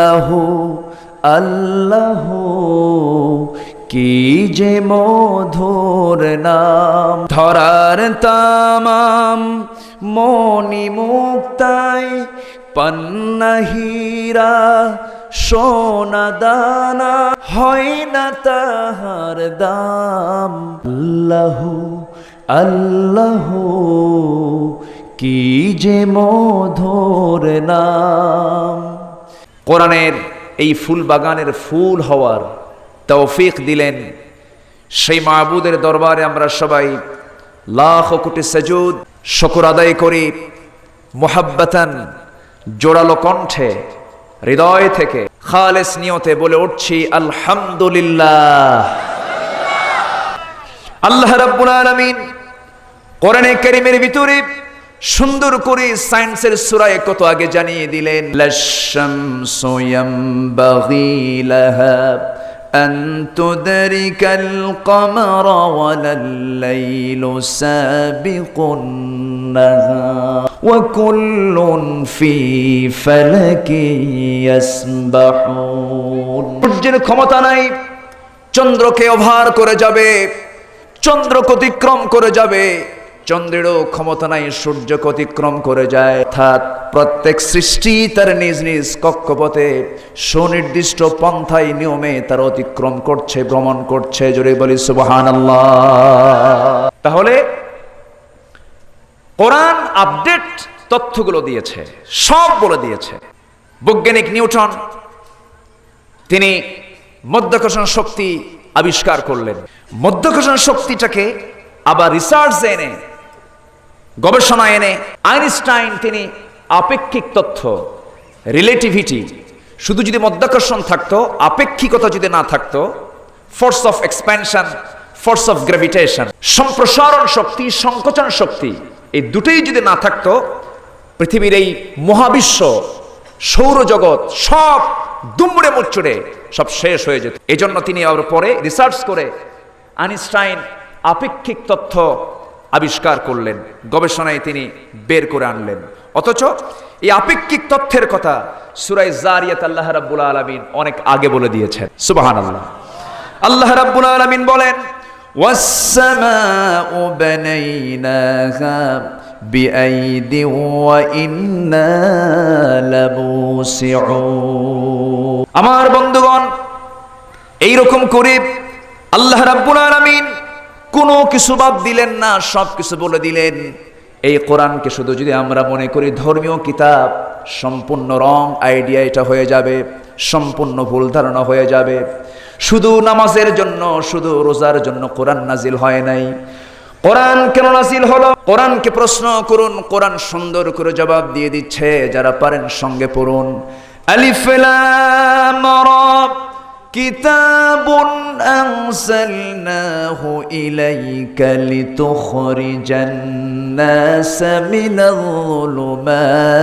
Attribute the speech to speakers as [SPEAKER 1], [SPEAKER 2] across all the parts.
[SPEAKER 1] আল্লাহ আল্লাহ, কি যে মধুর নাম। ধরার তামাম মনি মুক্তাই পন্নহীরা সোনা দানা, হয় না তাহার দাম। আল্লাহ আল্লাহ, কি যে মধুর নাম। কোরআনের এই ফুল বাগানের ফুল হওয়ার তৌফিক দিলেন। সেই মাহবুদের দরবারে আমরা সবাই লাখ কোটি সজুদ শকুর আদায় করি, মোহাব্বতান জোড়ালো কণ্ঠে, হৃদয় থেকে খালেস নিয়তে বলে উঠছি, আলহামদুলিল্লাহ। আল্লাহ রাব্বুল আলামিন কোরআনে কারীমের ভিতরে সুন্দর করে সায়েন্সের সূরায় কত আগে জানিয়ে দিলেন লাশামসু ইয়ামবাগি লাহা أن تدرك القمر ولا الليل سابق النهار وكل في فلك يسبحون সূর্যের ক্ষমতা নাই চন্দ্রকে ওভার করে যাবে চন্দ্র অতিক্রম করে যাবে চন্দ্রেরও ক্ষমতা নাই, সূর্য অতিক্রম করে যায়। অর্থাৎ প্রত্যেক সৃষ্টি তার নিজ নিজ কক্ষপথে সুনির্দিষ্ট পন্থায় নিয়মে তার অতিক্রম করছে, ভ্রমণ করছে। জোরে বলি সুবহান তাহলে কোরআন আপডেট তথ্যগুলো দিয়েছে, সব বলে দিয়েছে। বৈজ্ঞানিক নিউটন, তিনি মধ্যাকর্ষণ শক্তি আবিষ্কার করলেন। মধ্যাকর্ষণ শক্তিটাকে আবার রিসার্চ এনে গবেষণা এনে আইনস্টাইন তিনি আপেক্ষিক তথ্য রিলেটিভিটি শুধু যদি মধ্যাকর্ষণ থাকতো, আপেক্ষিকতা যদি না থাকতো force of expansion force of gravitation সম্প্রসারণ শক্তি, সংকোচন শক্তি, এই দুটোই যদি না থাকতো, পৃথিবীর এই মহাবিশ্ব, সৌরজগৎ, সব দুমড়ে মুচড়ে সব শেষ হয়ে যেত। এই জন্য তিনি আবার পরে রিসার্চ করে আইনস্টাইন আপেক্ষিক তথ্য আবিষ্কার করলেন গবেষণায় তিনি বের করে আনলেন অথচ এই আপেক্ষিক তথ্যের কথা সুরাই জারিয়াত আল্লাহ রাব্বুল আলামিন অনেক আগে বলে দিয়েছেন সুবহানাল্লাহ আল্লাহ রাব্বুল আলামিন বলেন والسماء بنيناها بأيد وإنا لموسعون আমার বন্ধুগণ এইরকম করে আল্লাহ রাব্বুল আলামিন কোনো কিছু বাদ দিলেন না, সব কিছু বলে দিলেন। এই কোরআনকে শুধু যদি আমরা মনে করি, ধর্মীয় কিতাব, সম্পূর্ণ রং আইডিয়া এটা হয়ে যাবে, সম্পূর্ণ ভুল ধারণা হয়ে যাবে। শুধু নামাজের জন্য, শুধু রোজার জন্য কোরআন নাজিল হয় নাই। কোরআন কেন নাজিল হলো? কোরআনকে প্রশ্ন করুন, কোরআন সুন্দর করে জবাব দিয়ে দিচ্ছে, যারা পারেন সঙ্গে পড়ুন। আলিফ লাম রা كتاب أنزلناه إليك لتخرج الناس من الظلمات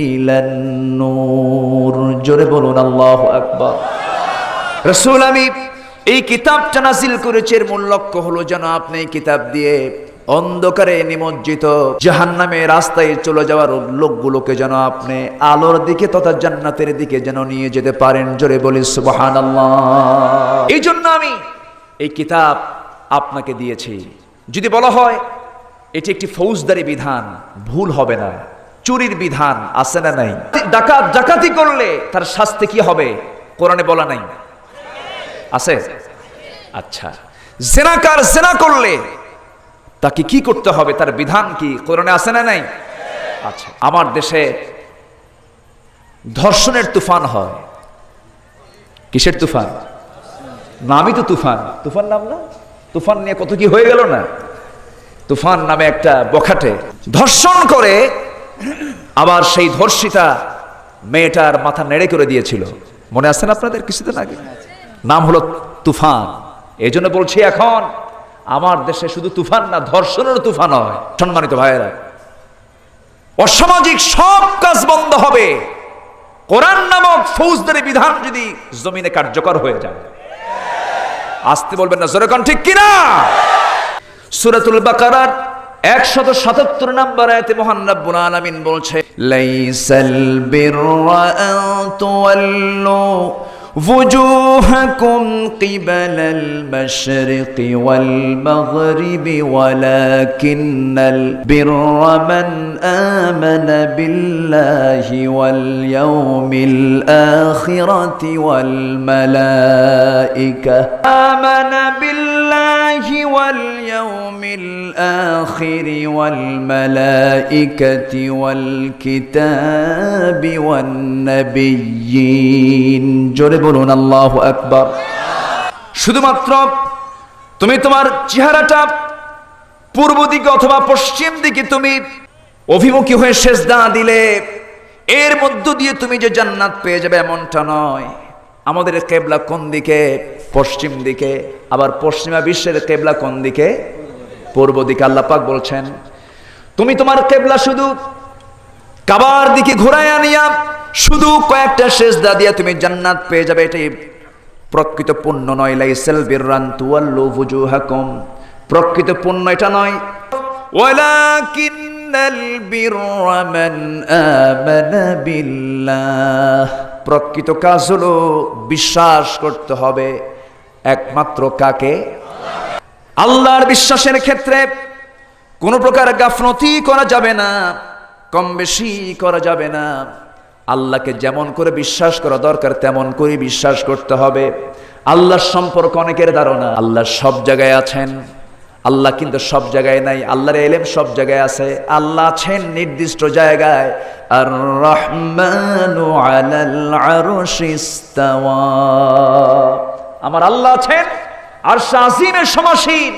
[SPEAKER 1] إلى النور জোরে বলুন আল্লাহু আকবার রসুল আমি এই কিতাবটা নাজিল করেছে এর মূল লক্ষ্য হলো যেন আপনি এই কিতাব দিয়ে অন্ধকারে নিমজ্জিত জাহান্নামে রাস্তায় চলে যাওয়ার লোকগুলোকে যেন আপনি আলোর দিকে তথা জান্নাতের দিকে যেন নিয়ে যেতে পারেন। জোরে বলি, সুবহানাল্লাহ। এই জন্য আমি এই কিতাব আপনাকে দিয়েছি। যদি বলা হয়, এটি একটি ফৌজদারি বিধান, ভুল হবে না। চুরির বিধান আছে না নাই? ডাকাত ডাকাতি করলে তার শাস্তি কি হবে? কোরআনে বলা নাই। আছে? আচ্ছা। জেনাকার জেনা করলে তাকে কি করতে হবে? তার বিধান কি? কোরআনে আছে না নাই? আচ্ছা আমার দেশে ধর্ষণের তুফান হয়। কিসের তুফান? নামই তো তুফান। তুফান নাম না? তুফান নিয়ে কত কি হয়ে গেল না? তুফান নামে একটা বখাটে। ধর্ষণ করে আবার সেই ধর্ষিতা মেয়েটার মাথা নেড়ে করে দিয়েছিল। মনে আসছেন আপনাদের কিছুদিন আগে? নাম হলো তুফান। এই জন্য বলছি এখন আমার দেশে শুধু তুফান না ধর্ষণের তুফান হয়। সম্মানিত ভাইয়েরা, অসামাজিক সব কাজ বন্ধ হবে। কোরআন নামক ফৌজদারি বিধান যদি জমিনে কার্যকর হয়ে যায়। আসতে বলবেন না, জোরে ঠিক কিনা? সুরাতুল বাকারার একশত সাতাত্তর নম্বর আয়াতে মহান রাব্বুল আলামিন বলছে, লাইসাল বিররা আন وجوهكم قبل المشرق والمغرب ولكن البر من آمن بالله واليوم الآخرة والملائكة. آمن بالله واليوم الآخر والملائكة والكتاب والنبيين জোরে বলুন আল্লাহ আকবার শুধুমাত্র তুমি তোমার চেহারাটা পূর্ব দিকে অথবা পশ্চিম দিকে তুমি অভিমুখী হয়ে সেজদা দিলে এর মধ্য দিয়ে তুমি যে জান্নাত পেয়ে যাবে এমনটা নয় আমাদের কেবলা কোন দিকে পশ্চিম দিকে আবার পশ্চিমা বিশ্বের কেবলা কোন দিকে পূর্ব দিকে আল্লাহ পাক বলছেন, তুমি তোমার কেবলা শুধু কাবার দিকে ঘোরায় আনিয়া, শুধু কয়েকটা সেজদা দিয়া তুমি জান্নাত পেয়ে যাবে, এটাই প্রকৃত পুণ্য নয়। লাইসাল বিররান তুয়াল্লু প্রকৃত পুণ্য এটা নয়। ওয়ালাকিন্নাল বিররা মান আমানা বিল্লাহ। প্রকৃত কাজ হলো বিশ্বাস করতে হবে, একমাত্র কাকে? আল্লাহর বিশ্বাসের ক্ষেত্রে কোনো প্রকার গাফনতি করা যাবে না, কম বেশি করা যাবে না। আল্লাহকে যেমন করে বিশ্বাস করা দরকার, তেমন করে বিশ্বাস করতে হবে। আল্লাহর সম্পর্ক অনেকের ধারণা, আল্লাহ সব জায়গায় আছেন, আল্লাহ কিন্তু সব জায়গায় নাই, আল্লাহর এলেম সব জায়গায় আছে, আল্লাহ আছেন নির্দিষ্ট জায়গায়। আর রহমানু আমার আল্লাহ আছেন আর শাহিমের সমাসীন,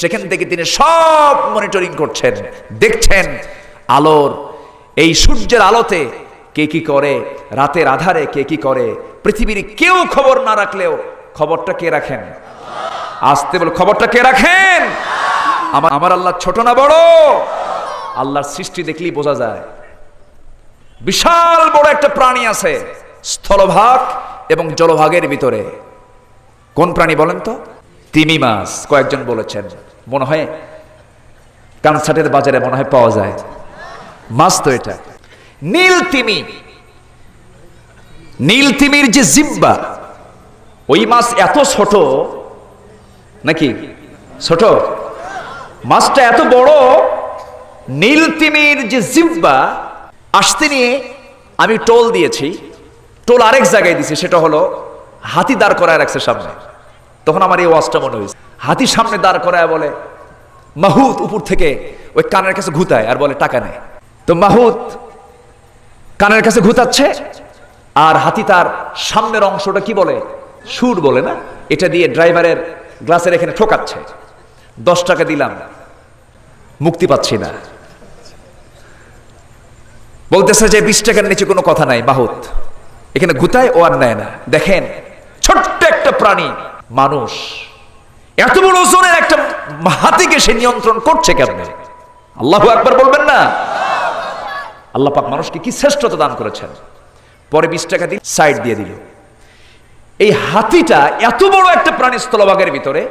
[SPEAKER 1] সেখান থেকে তিনি সব মনিটরিং করছেন, দেখছেন আলোর। এই সূর্যের আলোতে কে কি করে, রাতের আধারে কে কি করে, পৃথিবীর কেউ খবর না রাখলেও খবরটা কে রাখেন? আসতে বল, খবরটা কে রাখেন? আমার আমার আল্লাহ ছোট না বড়? আল্লাহর সৃষ্টি দেখলেই বোঝা যায়। বিশাল বড় একটা প্রাণী আছে, স্থলভাগ এবং জলভাগের ভিতরে। কোন প্রাণী বলেন তো? তিমি মাছ, কয়েকজন বলেছেন। মনে হয় কানসাটের বাজারে মনে হয় পাওয়া যায়। মাছ তো এটা। নীল তিমি। নীল তিমির যে জিব্বা, ওই মাছ এত ছোট, নাকি? ছোট? মাছটা এত বড়, নীল তিমির যে জিব্বা, আসতে নিয়ে আমি টোল দিয়েছি। টোল আরেক জায়গায় দিয়েছি সেটা হলো হাতি দাঁড় করায় রাখছে সামনে। তখন আমার এই ওয়াজটা মনে হয়েছে। হাতি সামনে দাঁড় করায় বলে, মাহুত উপর থেকে ওই কানের কাছে ঘুতায় আর বলে, টাকা নেয় তো মাহুত কানের কাছে ঘুতাচ্ছে আর হাতি তার সামনের অংশটা কি বলে? সুর বলে না? এটা দিয়ে ড্রাইভারের গ্লাসের এখানে ঠোকাচ্ছে। দশ টাকা দিলাম, মুক্তি পাচ্ছি না। বলতেছে যে, বিশ টাকার নিচে কোনো কথা নাই, মাহুত। এখানে ঘুতায় ও আর নেয় না। দেখেন একটা প্রাণী, মানুষ। এত বড় ওজনের একটা হাতিকে সে নিয়ন্ত্রণ করছে কেমনে? আল্লাহ একবার বলবেন না? আল্লাহ পাক মানুষকে কি শ্রেষ্ঠতা দান করেছেন? পরে বিশ টাকা দিল সাইড দিয়ে দিল। এই হাতিটা এত বড় একটা প্রাণী স্থলভাগের ভিতরে,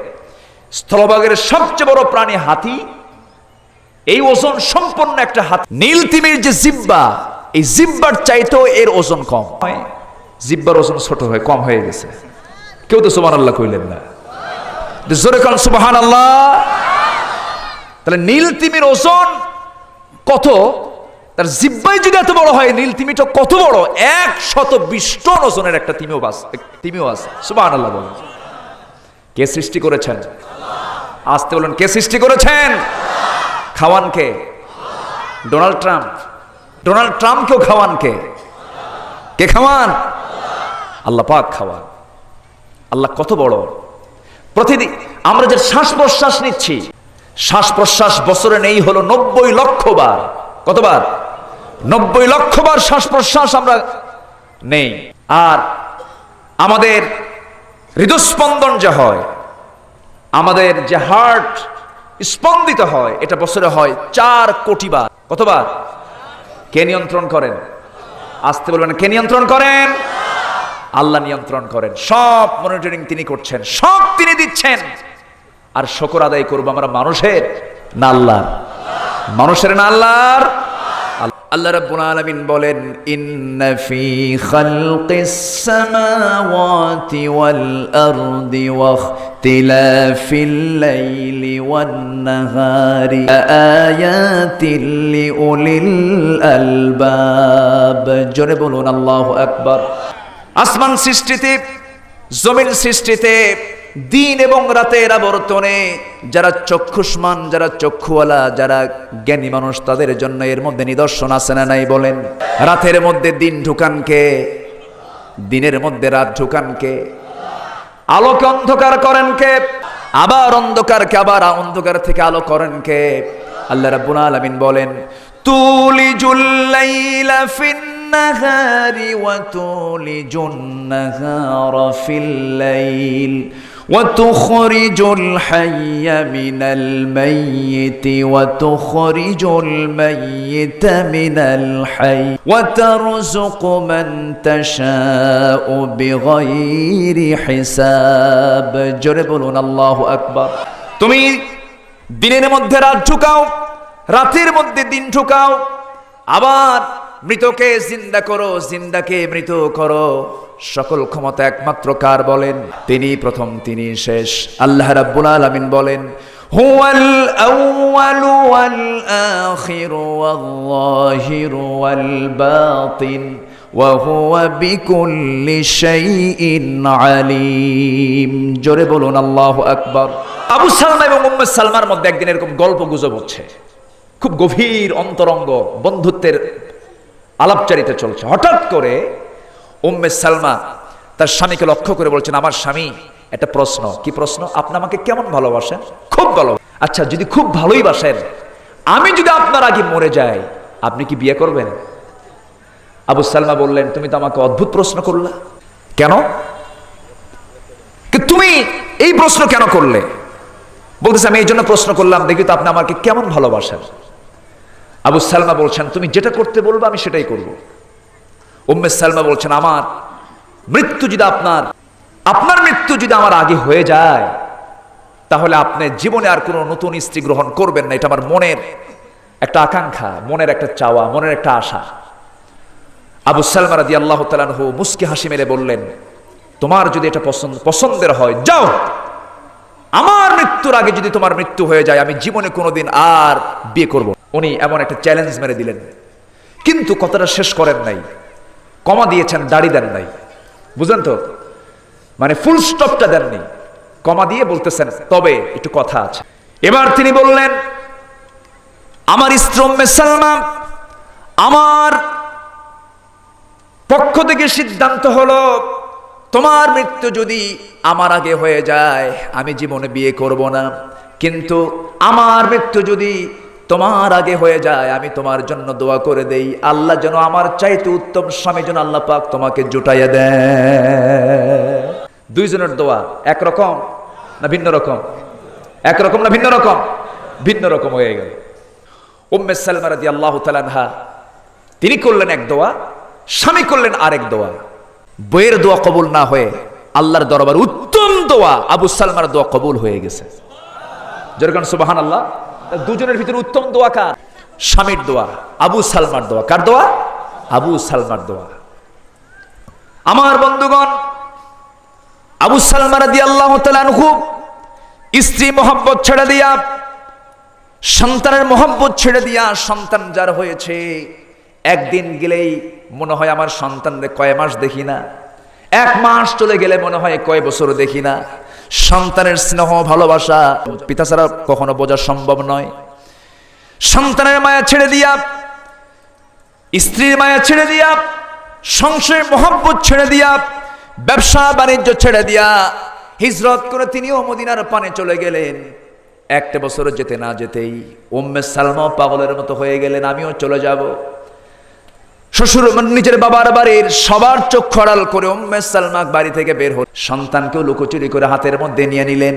[SPEAKER 1] স্থলভাগের সবচেয়ে বড় প্রাণী হাতি, এই ওজন সম্পন্ন একটা হাত। নীল তিমির যে জিব্বা, এই জিব্বার চাইতেও এর ওজন কম। হয় জিব্বার ওজন ছোট হয়ে, কম হয়ে গেছে। কেউ তো সুবাহ আল্লাহ কইলেন না। জোরে কাল সুবাহান আল্লাহ তাহলে নীল তিমির ওজন কত? তার জিব্বাই যদি এত বড় হয়, নীল তিমিটা কত বড়? এক শত বিশ টন ওজনের একটা তিমিও বাস তিমিও আছে। সুবাহান আল্লাহ বলেন। কে সৃষ্টি করেছেন? আসতে বলেন, কে সৃষ্টি করেছেন? খাওয়ান কে? Donald Trump. ডোনাল্ড ট্রাম্পকেও খাওয়ান কে? কে খাওয়ান? আল্লাহ পাক খাওয়ান। আল্লাহ কত বড়। প্রতিদিন আমরা যে শ্বাস প্রশ্বাস নিচ্ছি শ্বাস প্রশ্বাস বছরে নেই হলো নব্বই লক্ষ বার। কতবার? নব্বই লক্ষ বার শ্বাস প্রশ্বাস আমরা নেই। আর আমাদের হৃদস্পন্দন যে হয়, আমাদের যে হার্ট স্পন্দিত হয়, এটা বছরে হয় চার কোটি বার। কতবার? কে নিয়ন্ত্রণ করেন? আসতে বলবেন, কে নিয়ন্ত্রণ করেন? আল্লাহ নিয়ন্ত্রণ করেন। সব মনিটরিং তিনি করছেন, সব তিনি দিচ্ছেন। আর শকর আদায় করব আমরা মানুষের না আল্লাহ মানুষের না আল্লাহর? আল্লাহ রাব্বুল আলামিন বলেন, ইন্না ফি খালকিস সামাওয়াতি ওয়াল আরদি ওয়া ইখতিলাফিল লাইলি ওয়ান নাহারি আয়াতিল লিউলিল আলবাব। জোরে বলুন, আল্লাহু আকবার। আসমান সৃষ্টিতে জমিন সৃষ্টিতে, দিন এবং রাতের আবর্তনে, যারা চক্ষুষ্মান, যারা চক্ষুওয়ালা, যারা জ্ঞানী মানুষ, তাদের জন্য এর মধ্যে নিদর্শন আছে না নাই বলেন? রাতের মধ্যে দিন ঢুকানকে দিনের মধ্যে রাত ঢুকানকে আলোকে অন্ধকার করেন কে? আবার অন্ধকারকে আবার অন্ধকার থেকে আলো করেন কে? আল্লাহ রাব্বুল আলামিন বলেন, তুলিজুল লাইলা ফিন النهار وتولج النهار في الليل وتخرج الحي من الميت وتخرج الميت من الحي وترزق من تشاء بغير حساب جربون الله أكبر তুমি দিনের মধ্যে রাত ঢুকাও রাতের মধ্যে দিন ঢুকাও আবার মৃতকে জিন্দা করো, জিন্দাকে মৃত করো। সকল ক্ষমতা একমাত্র কার বলেন? তিনি প্রথম, তিনি শেষ। আল্লাহ রাব্বুল আলামিন বলেন, হুয়াল আউয়াল ওয়াল আখির ওয়া হুয়া বিকুল্লি শাইইন আলিম। জোরে বলুন, আল্লাহ আকবর। আবু সালমা এবং মোহাম্মদ সালমার মধ্যে একদিন এরকম গল্প গুজব হচ্ছে। খুব গভীর অন্তরঙ্গ বন্ধুত্বের আলাপচারিতা চলছে। হঠাৎ করে উম্মে সালমা তার স্বামীকে লক্ষ্য করে বলছেন, আমার স্বামী, একটা প্রশ্ন। কি প্রশ্ন? আপনি আমাকে কেমন ভালোবাসেন? খুব ভালো। আচ্ছা যদি খুব ভালোই বাসেন, আমি যদি আপনার আগে মরে যাই, আপনি কি বিয়ে করবেন? আবু সালমা বললেন, তুমি তো আমাকে অদ্ভুত প্রশ্ন করলা। কেন? তুমি এই প্রশ্ন কেন করলে? বলতেছে, আমি এই জন্য প্রশ্ন করলাম, দেখি তো আপনি আমাকে কেমন ভালোবাসেন? আবু সালমা বলছেন, তুমি যেটা করতে বলব, আমি সেটাই করব। উম্মে সালমা বলছেন, আমার মৃত্যু যদি আপনার আপনার মৃত্যু যদি আমার আগে হয়ে যায়, তাহলে আপনি জীবনে আর কোনো নতুন স্ত্রী গ্রহণ করবেন না। এটা আমার মনের একটা আকাঙ্ক্ষা, মনের একটা চাওয়া, মনের একটা আশা। আবু সালমা রাদি আল্লাহ তালানহু মুস্কি হাসি মেরে বললেন, তোমার যদি এটা পছন্দ, পছন্দের হয়, যাও। আমার মৃত্যুর আগে যদি তোমার মৃত্যু হয়ে যায়, আমি জীবনে কোনোদিন আর বিয়ে করব উনি এমন একটা চ্যালেঞ্জ মেরে দিলেন। কিন্তু কথাটা শেষ করেন নাই। কমা দিয়েছেন, দাড়ি দেন নাই। বুঝলেন তো? মানে ফুল স্টপটা দেননি কমা দিয়ে বলতেছেন, তবে একটু কথা আছে। এবার তিনি বললেন, আমার স্ত্রী সালমা আমার পক্ষ থেকে সিদ্ধান্ত হলো, তোমার মৃত্যু যদি আমার আগে হয়ে যায়, আমি জীবনে বিয়ে করব না। কিন্তু আমার মৃত্যু যদি তোমার আগে হয়ে যায়, আমি তোমার জন্য দোয়া করে দেই। আল্লাহ যেন আমার চাইতে উত্তম স্বামী যেন আল্লাহ পাক তোমাকে জুটাইয়া দেয়। দুইজনের দোয়া একরকম না ভিন্ন রকম? একরকম না ভিন্ন রকম? ভিন্ন রকম হয়ে গেল। উম্মে আল্লাহ তালানহা তিনি করলেন এক দোয়া, স্বামী করলেন আরেক দোয়া। বইয়ের দোয়া কবুল না হয়ে আল্লাহর দরবার উত্তম দোয়া আবু সালমার দোয়া কবুল হয়ে গেছে। যেরকম সুবাহান আল্লাহ দুজনের ভিতরে উত্তম দোয়া কার? স্বামীর দোয়া। আবু সালমার দোয়া। কার দোয়া? আবু সালমার দোয়া। আমার বন্ধুগণ, আবু সালমার দি আল্লাহ তালানহু স্ত্রী মোহাম্মত ছেড়ে দিয়া, সন্তানের মোহাম্মত ছেড়ে দিয়া সন্তান যার হয়েছে, একদিন গেলেই মনে হয় আমার সন্তানদের কয় মাস দেখি না। এক মাস চলে গেলে মনে হয় কয় বছর দেখি না। সন্তানের স্নেহ, ভালোবাসা পিতা ছাড়া কখনো বোঝা সম্ভব নয়। সন্তানের মায়া ছেড়ে দিয়া, স্ত্রীর মায়া ছেড়ে দিয়া সংশয় মোহাম্মত ছেড়ে দিয়া, ব্যবসা বাণিজ্য ছেড়ে দিয়া হিজরত করে তিনিও মদিনার পানে চলে গেলেন। একটা বছর যেতে না যেতেই ওম্মে সালমা পাগলের মতো হয়ে গেলেন, আমিও চলে যাব। শ্বশুর মানে নিজের বাবার বাড়ির সবার চোখ খড়াল করে উম্মে সালমাক বাড়ি থেকে বের হল। সন্তানকেও লুকোচুরি করে হাতের মধ্যে নিয়ে নিলেন।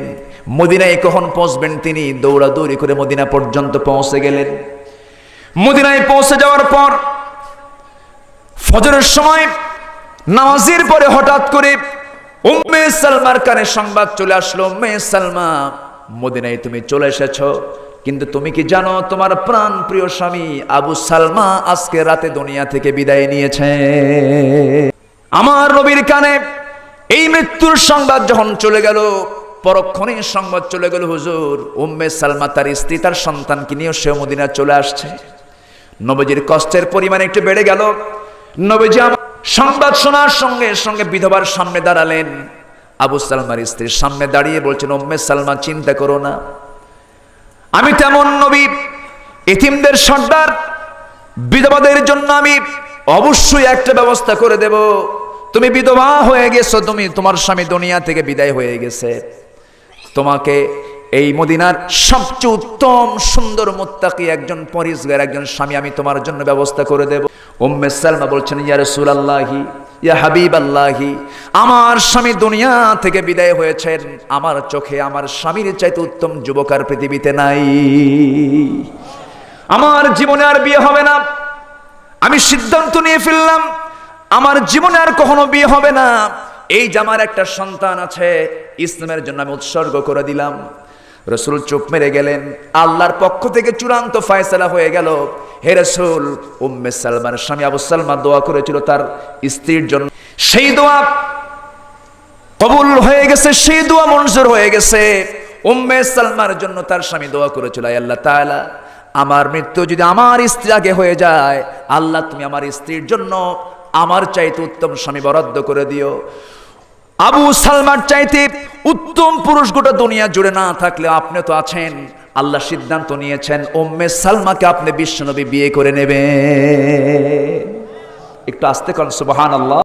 [SPEAKER 1] মদিনায় কখন পৌঁছবেন তিনি? দৌড়াদৌড়ি করে মদিনা পর্যন্ত পৌঁছে গেলেন। মদিনায় পৌঁছে যাওয়ার পর ফজরের সময় নামাজের পরে হঠাৎ করে উম্মে সালমার কানে সংবাদ চলে আসলো, উম্মে সালমা, মদিনায় তুমি চলে এসেছ। কিন্তু তুমি কি জানো, তোমার প্রাণ প্রিয় স্বামী আবু সালমা আজকে রাতে দুনিয়া থেকে বিদায় নিয়েছে। আমার নবীর কানে এই মৃত্যুর সংবাদ যখন চলে গেল পরক্ষণে সংবাদ চলে গেল, হুজুর, উম্মে সালমা তার স্ত্রী, তার সন্তানকে নিয়ে সে মদিনা চলে আসছে। নবজির কষ্টের পরিমাণ একটু বেড়ে গেল। নবজি আমার সংবাদ শোনার সঙ্গে সঙ্গে বিধবার সামনে দাঁড়ালেন। আবু সালমার স্ত্রীর সামনে দাঁড়িয়ে বলছেন, উম্মে সালমা, চিন্তা করো না। আমি তেমন নবী, এতিমদের সর্দার, বিধবাদের জন্য আমি অবশ্যই একটা ব্যবস্থা করে দেব। তুমি বিধবা হয়ে গেছো, তুমি তোমার স্বামী দুনিয়া থেকে বিদায় হয়ে গেছে। তোমাকে এই মদিনার সবচেয়ে উত্তম সুন্দর মুত্তাকি একজন পরিষ্কার একজন স্বামী আমি তোমার জন্য ব্যবস্থা করে দেব। উম্মে সালমা বলছেন, ইয়া রাসূলুল্লাহি ইয়া হাবিব আল্লাহি আমার স্বামী দুনিয়া থেকে বিদায় হয়েছেন আমার চোখে আমার স্বামীর চাইতে উত্তম যুবক আর পৃথিবীতে নাই। আমার জীবনে আর বিয়ে হবে না, আমি সিদ্ধান্ত নিয়ে ফেললাম, আমার জীবনে আর কখনো বিয়ে হবে না। এই যে আমার একটা সন্তান আছে, ইসলামের জন্য আমি উৎসর্গ করে দিলাম। রসুল চুপ মেরে গেলেন। আল্লাহর পক্ষ থেকে চূড়ান্ত ফয়সালা হয়ে গেল। হে রসুল, উম্মে সালমার স্বামী আবু সালমান দোয়া করেছিল তার স্ত্রীর জন্য। সেই দোয়া কবুল হয়ে গেছে, সেই দোয়া মঞ্জুর হয়ে গেছে। উম্মে সালমার জন্য তার স্বামী দোয়া করেছিল আল্লাহ তাআলা, আমার মৃত্যু যদি আমার স্ত্রী আগে হয়ে যায়, আল্লাহ তুমি আমার স্ত্রীর জন্য আমার চাইতে উত্তম স্বামী বরাদ্দ করে দিও। আবু সালমার চাইতে উত্তম পুরুষ গোটা দুনিয়া জুড়ে না থাকলে আপনি তো আছেন। আল্লাহ সিদ্ধান্ত নিয়েছেন ওম্মে সালমাকে আপনি বিশ্বনবী বিয়ে করে নেবে একটু আসতে করেন সুবাহান আল্লাহ